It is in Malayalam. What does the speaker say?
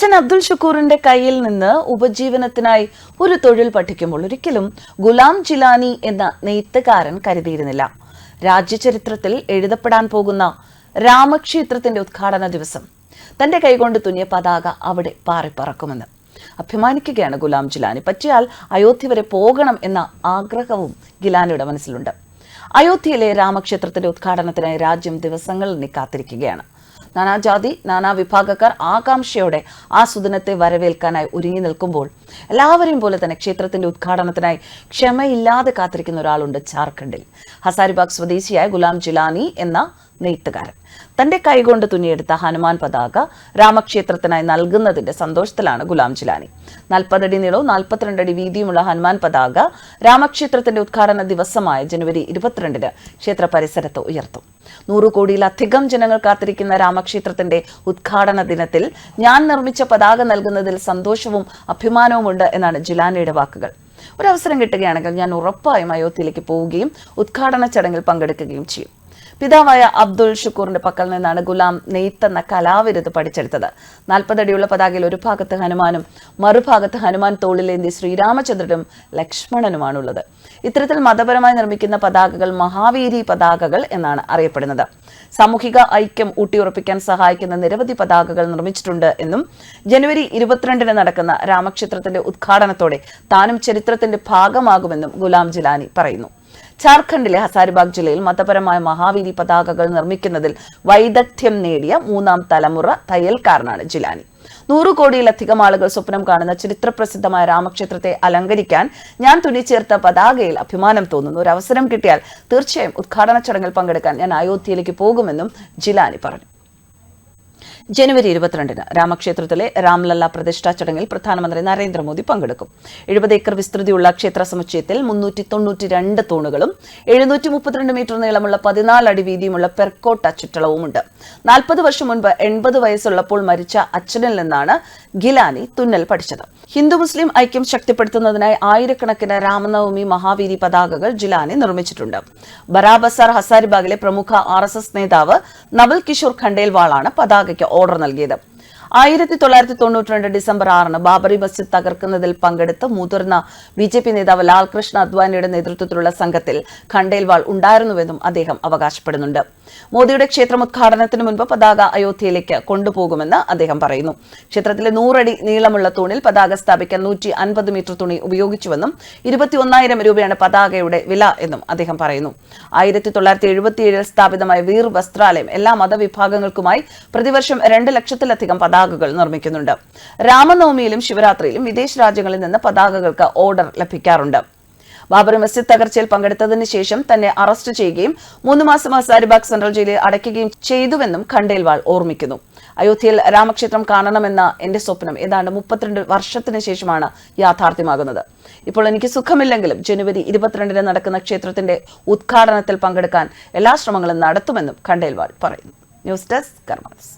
അച്ഛൻ അബ്ദുൽ ഷക്കൂറിന്റെ കയ്യിൽ നിന്ന് ഉപജീവനത്തിനായി ഒരു തൊഴിൽ പഠിക്കുമ്പോൾ ഒരിക്കലും ഗുലാം ജിലാനി എന്ന നെയ്ത്തുകാരൻ കരുതിയിരുന്നില്ല. രാജ്യചരിത്രത്തിൽ എഴുതപ്പെടാൻ പോകുന്ന രാമക്ഷേത്രത്തിന്റെ ഉദ്ഘാടന ദിവസം. തന്റെ കൈകൊണ്ട് തുന്നിയ പതാക അവിടെ പാറിപ്പറക്കുമെന്ന്. അഭിമാനിക്കുകയാണ് ഗുലാം ജിലാനി. പറ്റിയാൽ അയോധ്യ വരെ പോകണം എന്ന ആഗ്രഹവും ഗിലാനിയുടെ മനസ്സിലുണ്ട്. അയോധ്യയിലെ രാമക്ഷേത്രത്തിന്റെ ഉദ്ഘാടനത്തിനായി രാജ്യം ദിവസങ്ങൾ കാത്തിരിക്കുകയാണ് നാനാജാതി നാനാ വിഭാഗക്കാർ ആകാംക്ഷയോടെ ആ സുദിനത്തെ വരവേൽക്കാനായി ഒരുങ്ങി നിൽക്കുമ്പോൾ എല്ലാവരെയും പോലെ തന്നെ ക്ഷേത്രത്തിന്റെ ഉദ്ഘാടനത്തിനായി ക്ഷമയില്ലാതെ കാത്തിരിക്കുന്ന ഒരാളുണ്ട് ജാർഖണ്ഡിൽ. ഹസാരിബാഗ് സ്വദേശിയായ ഗുലാം ജിലാനി എന്ന നെയ്ത്തുകാരൻ. തന്റെ കൈകൊണ്ട് തുന്നിയെടുത്ത ഹനുമാൻ പതാക രാമക്ഷേത്രത്തിനായി നൽകുന്നതിന്റെ സന്തോഷത്തിലാണ് ഗുലാം ജിലാനി. നാൽപ്പതടി നീളവും നാൽപ്പത്തിരണ്ടടി വീതിയുമുള്ള ഹനുമാൻ പതാക രാമക്ഷേത്രത്തിന്റെ ഉദ്ഘാടന ദിവസമായ ജനുവരി ഇരുപത്തിരണ്ടിന് ക്ഷേത്ര പരിസരത്ത് ഉയർത്തും. നൂറു കോടിയിലധികം ജനങ്ങൾ കാത്തിരിക്കുന്ന രാമക്ഷേത്രത്തിന്റെ ഉദ്ഘാടന ദിനത്തിൽ ഞാൻ നിർമ്മിച്ച പതാക നൽകുന്നതിൽ സന്തോഷവും അഭിമാനവുമുണ്ട് എന്നാണ് ജിലാനയുടെ വാക്കുകൾ. ഒരവസരം കിട്ടുകയാണെങ്കിൽ ഞാൻ ഉറപ്പായും അയോധ്യയിലേക്ക് പോവുകയും ഉദ്ഘാടന ചടങ്ങിൽ പങ്കെടുക്കുകയും ചെയ്യും. പിതാവായ അബ്ദുൾ ഷുക്കൂറിന്റെ പക്കൽ നിന്നാണ് ഗുലാം നെയ്ത്ത് എന്ന കലാവിരുത് പഠിച്ചെടുത്തത്. നാൽപ്പതടിയുള്ള പതാകയിൽ ഒരു ഭാഗത്ത് ഹനുമാനും മറുഭാഗത്ത് ഹനുമാൻ തോളിലേന്തി ശ്രീരാമചന്ദ്രനും ലക്ഷ്മണനുമാണുള്ളത്. ഇത്തരത്തിൽ മതപരമായി നിർമ്മിക്കുന്ന പതാകകൾ മഹാവീരി പതാകകൾ എന്നാണ് അറിയപ്പെടുന്നത്. സാമൂഹിക ഐക്യം ഊട്ടിയുറപ്പിക്കാൻ സഹായിക്കുന്ന നിരവധി പതാകകൾ നിർമ്മിച്ചിട്ടുണ്ട് എന്നും ജനുവരി ഇരുപത്തിരണ്ടിന് നടക്കുന്ന രാമക്ഷേത്രത്തിന്റെ ഉദ്ഘാടനത്തോടെ താനും ചരിത്രത്തിന്റെ ഭാഗമാകുമെന്നും ഗുലാം ജിലാനി പറയുന്നു. ജാർഖണ്ഡിലെ ഹസാരിബാഗ് ജില്ലയിൽ മതപരമായ മഹാവീതി പതാകകൾ നിർമ്മിക്കുന്നതിൽ വൈദഗ്ധ്യം നേടിയ മൂന്നാം തലമുറ തയ്യൽക്കാരനാണ് ജിലാനി. നൂറു കോടിയിലധികം ആളുകൾ സ്വപ്നം കാണുന്ന ചരിത്രപ്രസിദ്ധമായ രാമക്ഷേത്രത്തെ അലങ്കരിക്കാൻ ഞാൻ തുന്നിച്ചേർത്ത പതാകയിൽ അഭിമാനം തോന്നുന്നു. ഒരു അവസരം കിട്ടിയാൽ തീർച്ചയായും ഉദ്ഘാടന ചടങ്ങിൽ പങ്കെടുക്കാൻ ഞാൻ അയോധ്യയിലേക്ക് പോകുമെന്നും ജിലാനി പറഞ്ഞു. ജനുവരി ഇരുപത്തിരണ്ടിന് രാമക്ഷേത്രത്തിലെ രാംലല്ല പ്രതിഷ്ഠാ ചടങ്ങിൽ പ്രധാനമന്ത്രി നരേന്ദ്രമോദി പങ്കെടുക്കും. എഴുപത് ഏക്കർ വിസ്തൃതിയുള്ള ക്ഷേത്ര സമുച്ചയത്തിൽ മുന്നൂറ്റി തൊണ്ണൂറ്റി രണ്ട് തൂണുകളും എഴുന്നൂറ്റി മുപ്പത്തിരണ്ട് മീറ്റർ നീളമുള്ള പതിനാല് അടി വീതിയുമുള്ള പെർക്കോട്ട ചുറ്റളവുമുണ്ട്. നാൽപ്പത് വർഷം മുൻപ് എൺപത് വയസ്സുള്ളപ്പോൾ മരിച്ച അച്ഛനിൽ നിന്നാണ് ഗിലാനി തുന്നൽ പഠിച്ചത്. ഹിന്ദു മുസ്ലിം ഐക്യം ശക്തിപ്പെടുത്തുന്നതിനായി ആയിരക്കണക്കിന് രാമനവമി മഹാവീരി പതാകകൾ ജിലാനി നിർമ്മിച്ചിട്ടുണ്ട്. ബറാബസാർ ഹസാരിബാഗിലെ പ്രമുഖ ആർ നേതാവ് നവൽ കിഷോർ ഖണ്ടേൽവാളാണ് പതാകയ്ക്ക് ഓർഡർ നൽകിയത്. ആയിരത്തി തൊള്ളായിരത്തി തൊണ്ണൂറ്റി രണ്ട് ഡിസംബർ ആറിന് ബാബറി മസ്ജിദ് തകർക്കുന്നതിൽ പങ്കെടുത്ത മുതിർന്ന ബി ജെ പി നേതാവ് ലാൽകൃഷ്ണ അദ്വാനിയുടെ നേതൃത്വത്തിലുള്ള സംഘത്തിൽ ഖണ്ടേൽവാൾ ഉണ്ടായിരുന്നുവെന്നും അദ്ദേഹം അവകാശപ്പെടുന്നുണ്ട്. മോദിയുടെ ക്ഷേത്രം ഉദ്ഘാടനത്തിന് മുൻപ് പതാക അയോധ്യയിലേക്ക് കൊണ്ടുപോകുമെന്ന് അദ്ദേഹം പറയുന്നു. ക്ഷേത്രത്തിലെ നൂറടി നീളമുള്ള തൂണിൽ പതാക സ്ഥാപിക്കാൻ നൂറ്റി അൻപത് മീറ്റർ തുണി ഉപയോഗിച്ചുവെന്നും ഇരുപത്തി ഒന്നായിരം രൂപയാണ് പതാകയുടെ വില എന്നും അദ്ദേഹം പറയുന്നു. ആയിരത്തി തൊള്ളായിരത്തി എഴുപത്തിയേഴിൽ സ്ഥാപിതമായ വീർ വസ്ത്രാലയം എല്ലാ മതവിഭാഗങ്ങൾക്കുമായി പ്രതിവർഷം രണ്ട് ലക്ഷത്തിലധികം പതാകകൾ നിർമ്മിക്കുന്നുണ്ട്. രാമനവമിയിലും ശിവരാത്രിയിലും വിദേശ രാജ്യങ്ങളിൽ നിന്ന് പതാകകൾക്ക് ഓർഡർ ലഭിക്കാറുണ്ട്. ബാബറി മസ്ജിദ് തകർച്ചയിൽ പങ്കെടുത്തതിന് ശേഷം തന്നെ അറസ്റ്റ് ചെയ്യുകയും മൂന്ന് മാസം ഹസാരിബാഗ് സെൻട്രൽ ജയിലിൽ അടയ്ക്കുകയും ചെയ്തുവെന്നും ഖണ്ഡേൽവാൾ ഓർമ്മിക്കുന്നു. അയോധ്യയിൽ രാമക്ഷേത്രം കാണണമെന്ന എന്റെ സ്വപ്നം ഏതാണ്ട് മുപ്പത്തിരണ്ട് വർഷത്തിന് ശേഷമാണ് യാഥാർത്ഥ്യമാകുന്നത്. ഇപ്പോൾ എനിക്ക് സുഖമില്ലെങ്കിലും ജനുവരി ഇരുപത്തിരണ്ടിന് നടക്കുന്ന ക്ഷേത്രത്തിന്റെ ഉദ്ഘാടനത്തിൽ പങ്കെടുക്കാൻ എല്ലാ ശ്രമങ്ങളും നടത്തുമെന്നും ഖണ്ഡേൽവാൾ പറയുന്നു. News desk karmas